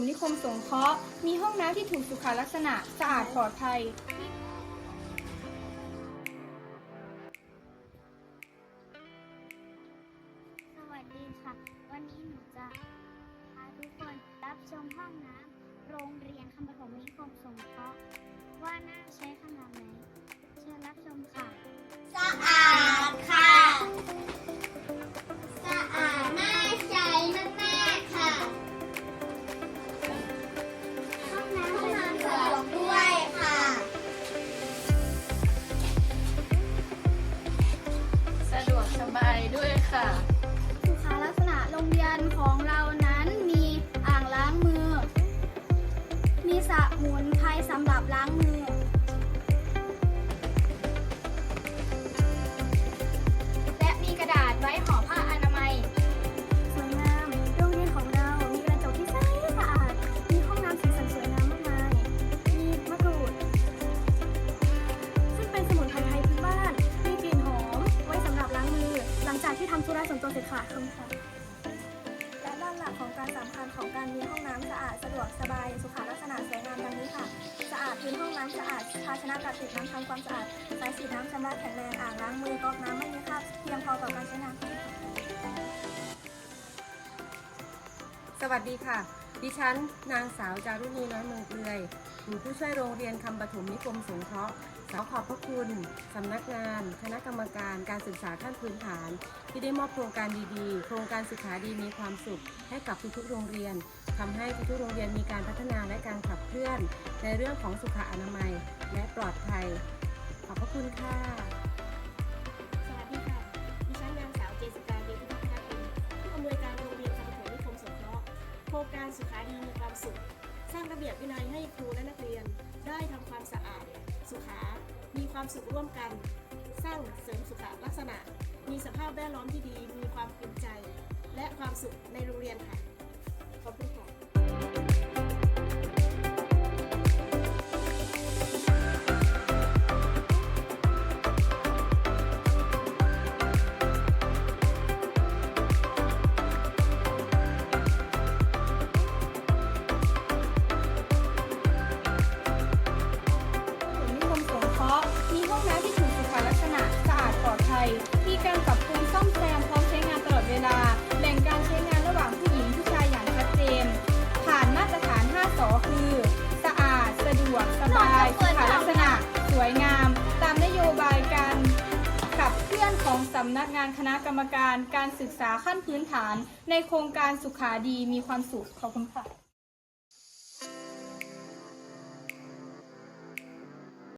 มนิคมสงเคราะห์มีห้องน้ำที่ถูกสุขลักษณะสะอาดปลอดภัยสวัสดีค่ะ วันนี้หนูจะพาทุกคนรับชมห้องน้ำโรงเรียนคำปฐมนิ มีสะมุนไพรสำหรับล้างมือ และมีกระดาษไว้ห่อผ้าอนามัย สวยงามโรงเรียนของเรา มีกระจกที่ใสสะอาด มีห้องน้ำสีสันสวยงามมากมาย มีมะกรูด ซึ่งเป็นสมุนไพรไทยพื้นบ้าน มีกลิ่นหอม ไว้สำหรับล้างมือ หลังจากที่ทำธุระส่วนตัวเสร็จค่ะคุณค่ะและด้านหลักของการสำคัญของการมีห้องน้ำสะอาด น้ำสะอาด ภาชนะกักเก็บน้ำทำความสะอาดสายฉีดน้ำชำระแข็งแรงอ่างล้างมือก๊อกน้ำไม่มีคราบเพียงพอต่อการใช้งานสวัสดีค่ะ ดิฉัน นางสาวจารุณีน้อยเมืองเปลือยอยู่ผู้ช่วยโรงเรียนคำปฐมนิคมสงเคราะห์ขอขอบพระคุณสำนักงาน คณะกรรมการการศึกษาขั้นพื้นฐาน ที่ได้มอบโครงการดีๆ โครงการศึกษาดีมีความสุขให้กับทุกๆโรงเรียน ทำให้ทุกๆโรงเรียนมีการพัฒนาและการขับเคลื่อน ในเรื่องของสุขอนามัย และปลอดภัย ขอบพระคุณค่ะสวัสดีค่ะดิฉันางสาวเจสิกาเดชพิทักษ์กุลผู้อำนวยการโรงเรียนคำปฐมนิคมสงเคราะห์โครงการสุขาดีมีความสุข สร้างระเบียบวินัยให้ครูและนักเรียน ได้ทำความสะอาด สุขา มีความสุขร่วมกัน สร้างเสริมสุขลักษณะ มีสภาพแวดล้อมที่ดี มีความภูมิใจ และความสุขในโรงเรียนค่ะ มีการปรับปรุงซ่อมแซมพร้อมใช้งานตลอดเวลาแบ่งการใช้งานระหว่างผู้หญิงผู้ชายอย่างชัดเจน ผ่านมาตรฐาน 5สอคือ สะอาด สะดวก สบายสุขลักษณะ สวยงาม ตามนโยบายการขับเคลื่อนของสำนักงานคณะกรรมการ การศึกษาขั้นพื้นฐาน ในโครงการสุขาดีมีความสุขขอบคุณค่ะ